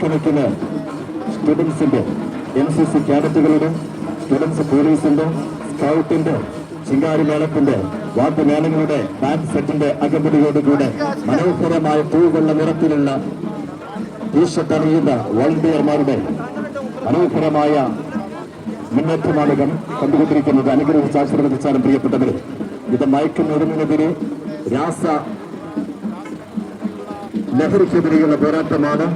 നൂറുകണക്കിന് സ്റ്റുഡൻസിന്റെ N C C ക്യാഡറ്റുകളുടെ സ്റ്റുഡൻസ് ചിങ്കാരി മേളത്തിന്റെ വാദ്യമേളങ്ങളുടെ ബാൻഡ് സെറ്റിന്റെ അകമ്പടിയോടുകൂടെ മനോഹരമായ പൂവുള്ള നിറത്തിലുള്ള ടീഷർട്ട് അണിയുന്ന വോളണ്ടിയർമാരുടെ മനോഹരമായ മുന്നേറ്റമാണ് കണ്ടുകൊണ്ടിരിക്കുന്നത്. അനുഗ്രഹിച്ച് ആശീർവദിച്ചാലും പ്രിയപ്പെട്ടവർ ഇത് മയക്കുമരുന്നിനെതിരെ രാസ ലഹരിക്കെതിരെയുള്ള പോരാട്ടമാണ്.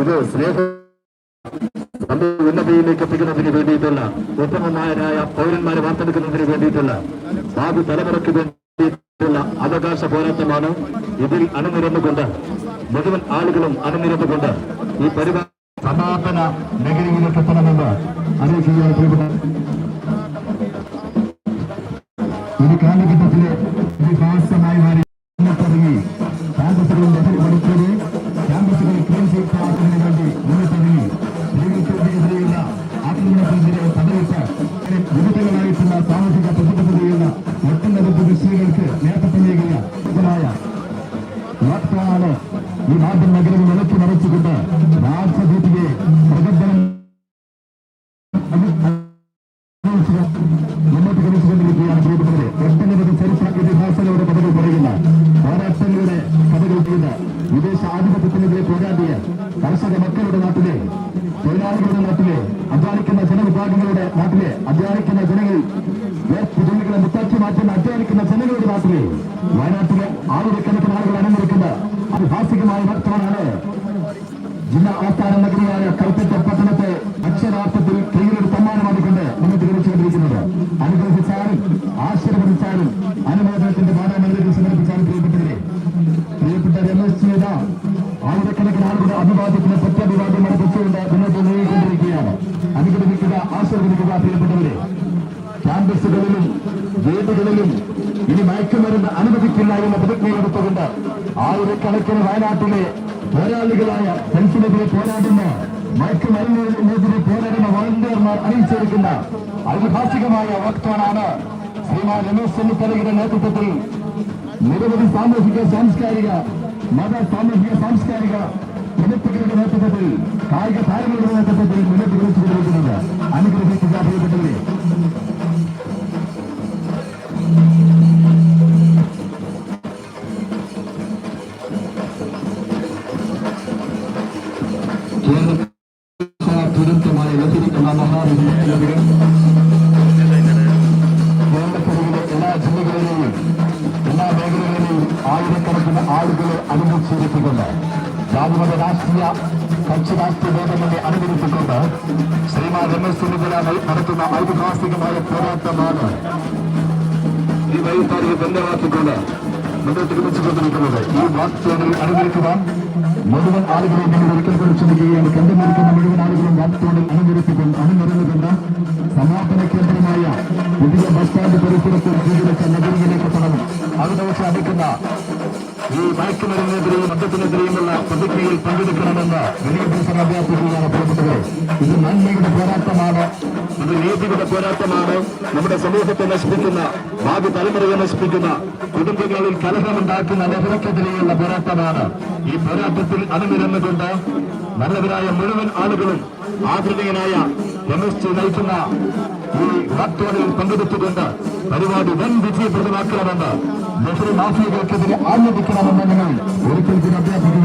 ഇത് സ്നേഹ ഉന്നതയിലേക്ക് എത്തിക്കുന്നതിന് വേണ്ടിയിട്ടുള്ള ഉത്തമന്മാരായ പൗരന്മാരെ വാർത്തെടുക്കുന്നതിന് വേണ്ടിയിട്ടുള്ള ഭാവി തലമുറയ്ക്ക് വേണ്ടിയിട്ടുള്ള അവകാശ പോരാട്ടമാണ് ഇതിൽ അണിനിരന്നുകൊണ്ട് മുഴുവൻ ആളുകളും അണിനിരന്നുകൊണ്ട് ഈ പരിപാടി സമാപന നഗരിയിലേക്ക് എത്തണമെന്ന് അറിയിക്കുകയാണ് ഈ ഒരു കാലഘട്ടത്തിലെ വികാസമായി മാറി ഒട്ടനവധി നേതൃത്വം നൽകിയ ചെയ്യുകയായ ലോക്ക്ഡൌണാണ് ഈ നാട്ടിൻ നഗരം വിളക്കി നിറച്ചുകൊണ്ട് രാജ്യദീപിയെ പ്രകടനം മുന്നോട്ട് കളിച്ചുകൊണ്ടിരിക്കുകയാണ് പ്രിയപ്പെട്ടവരെ. ഒട്ടനവധി ചരിത്ര ഇതിഹാസങ്ങളുടെ കഥകൾ പറയുന്ന മക്കളുടെ നാട്ടിലെ തൊഴിലാളികളുടെ നാട്ടിലെ അധ്വാനിക്കുന്ന ജനവിഭാഗങ്ങളുടെ നാട്ടിലെ ജനങ്ങളുടെ വയനാട്ടിലെ ആയിരക്കണക്കിന് ആളുകൾ അണിഞ്ഞിരിക്കുന്ന അതിഹാസികമായ നൃത്തമാണ് ജില്ലാ ആസ്ഥാന നഗരിയായ കൽപ്പറ്റ പട്ടണത്തെ അക്ഷരാർത്ഥത്തിൽ കൈയിലൊരു സമ്മാനമാക്കിക്കൊണ്ട് മുന്നിട്ട് കളിച്ചുകൊണ്ടിരിക്കുന്നത്. അനുഗ്രഹിച്ചാലും ആശീർവദിച്ചാലും അനുമോദനത്തിന്റെ മാനാമല്യത്തിൽ സമർപ്പിച്ചാലും പ്രിയപ്പെട്ടവരെ പ്രിയപ്പെട്ട രമേശ് ചെയ്ത ആയിരക്കണക്കിന് ആളുകളുടെ അഭിവാദ്യത്തിന് സത്യാഭിവാദ്യം അർപ്പിച്ചുകൊണ്ട് മുന്നോട്ട് നീങ്ങിക്കൊണ്ടിരിക്കുകയാണ്. അനുഗ്രഹിക്കുക ആശീർവദിക്കുക പ്രിയപ്പെട്ടവരെ. ക്യാമ്പസുകളിലും വേദികളിലും ഇനി മയക്കുമരുന്ന് അനുവദിക്കില്ല എന്ന പ്രതിജ്ഞയെടുത്തുകൊണ്ട് ആയിരക്കണക്കിന് വയനാട്ടിലെ പോരാളികളായ സെൻസിനെതിരെ പോരാടുന്ന മയക്കുമരുന്നിനെതിരെ പോരാടുന്ന വോളണ്ടിയർമാർ അറിയിച്ചിരിക്കുന്ന ഐതിഹാസികമായ വാക്താനാണ് ശ്രീമാൻ രമേശ് ചെന്നിത്തലയുടെ നേതൃത്വത്തിൽ നിരവധി സാമൂഹിക സാംസ്കാരിക മത സാമൂഹിക സാംസ്കാരിക പ്രവർത്തകരുടെ നേതൃത്വത്തിൽ കായിക താരങ്ങളുടെ നേതൃത്വത്തിൽ മുന്നോട്ട് ദുരന്തമായി ലഭിക്കുന്ന മഹാവിദ്യാലയങ്ങൾ കേരളക്കരയിലെ എല്ലാ ജില്ലകളിലെയും എല്ലാ മേഖലകളിലെയും ആയിരക്കണക്കിന് ആളുകളെ അനുഭവിച്ചിരിക്കുന്നത് ജാതിമത രാഷ്ട്രീയ കക്ഷി രാഷ്ട്രീയ ഭേദങ്ങളെ അനുകരിച്ചുകൊണ്ട് ശ്രീമാൻ രമേശ് ചെന്നിത്തല നടത്തുന്ന ഐതിഹാസികമായ പോരാട്ടമാണ് ഈ വൈകുന്നേരം ബന്ധമാക്കിക്കൊണ്ട് മുന്നോട്ട് വിളിച്ചുകൊണ്ടിരിക്കുന്നത് ഈ വാക്തോണിൽ അനുകരിക്കുവാൻ മുഴുവൻ ആളുകളെയും നിങ്ങൾ ഒരിക്കൽ കൂടി ക്ഷണിക്കുകയാണ്. കണ്ടുനിൽക്കുന്ന മുഴുവൻ ആളുകളും വാക്തോണിൽ അണിനിരത്തിക്കൊണ്ട് അണിനിരന്നുകൊണ്ട് സമാപന കേന്ദ്രമായ പുതിയ ബസ് സ്റ്റാൻഡ് പരിസരത്തിൽ സ്വീകരിച്ച നഗരിയിലേക്ക് തുടങ്ങും അവിടെ വെച്ച് അടിക്കുന്ന ഈ മയക്കുമരുന്നിനെതിരെയും മദ്യത്തിനെതിരെയുമുള്ള പ്രതിജ്ഞയിൽ പങ്കെടുക്കണമെന്ന് വലിയ ദിവസം അഭ്യർത്ഥിക്കുകയാണ് പ്രിയപ്പെട്ടത് ഇത് നന്മയുടെ പോരാട്ടമാണ്. ഇത് നീതിയുടെ പോരാട്ടമാണ്. നമ്മുടെ സമൂഹത്തെ നശിപ്പിക്കുന്ന ഭാവി തലമുറയെ നശിപ്പിക്കുന്ന കുടുംബങ്ങളിൽ കലഹമുണ്ടാക്കുന്ന ലഹരിക്കെതിരെയുള്ള പോരാട്ടമാണ് ഈ പോരാട്ടത്തിൽ അണിനിരന്നുകൊണ്ട് നല്ലവരായ മുഴുവൻ ആളുകളും ആധുനികനായ രമേശ് നയിക്കുന്ന ഈ വാക്തോണിൽ പങ്കെടുത്തുകൊണ്ട് പരിപാടി വൻ വിജയപ്രദമാക്കണമെന്ന് ലഹരി മാഫിയകൾക്കെതിരെ ആഞ്ഞടിക്കണമെന്ന് ഞങ്ങൾ ഒരിക്കൽ കൂടി